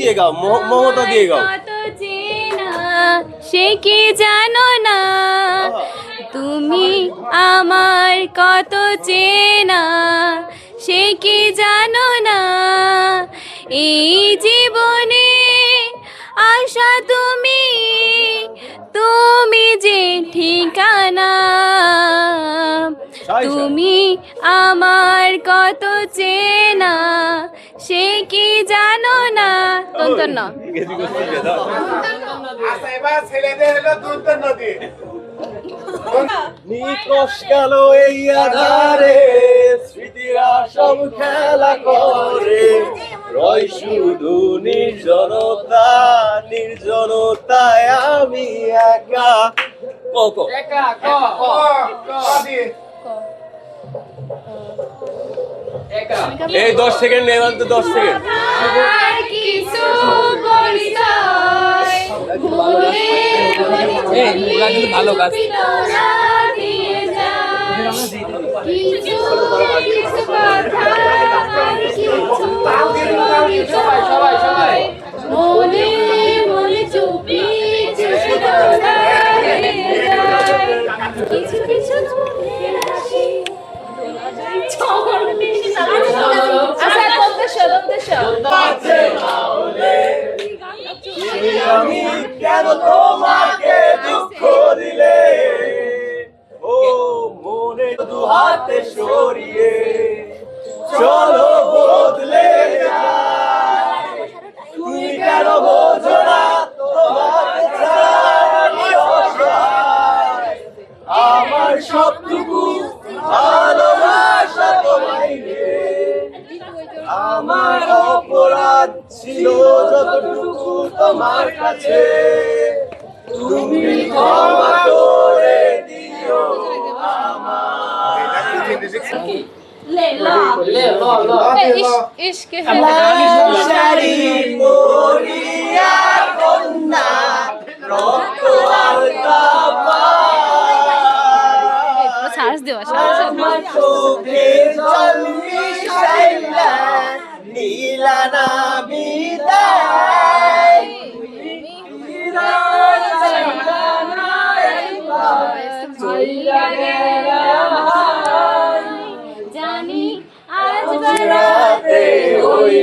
দিয়ে গাও মমতা দিয়ে গাও সে কি জানো না? তুমি আমার কত চেনা সে কি জানো না? এই জীবনে আশা তুমি তুমি যে ঠিকানা। তুমি আমার কত চেনা সে কি নিকশ গেল এই আধারে স্মৃতিরা সব খেলা করে। রয় শুধু নির্জনতা নির্জনতায় আমি একা। ক ক। ক ক এই দশ সেকেন্ড তো দশ সেকেন্ড। কিছু পরিচয় ভুলে গাছ। বিনোদনা দিয়ে যায়। কিছু কিছু কথা কিছু পরিচয়। মনে মনে চুপি চুপি দোলা দিয়ে যায়। কিছু কিছু হাসি দন্তেশ্বর আমি কেন তোমাকে দুঃখ দিলে ও মনে দু হাতে সরিয়ে, চলো বদলে। তুমি কেন বোঝো না। আমার সবটুকু ভালোবাসা তোমায় আমার অপরাধ ছিল যতটুকু তোমার কাছে তুমি ক্ষমা করে দিও মরিয়া রক্ত ছাড় দেওয়া জানি আজ রাতে ওই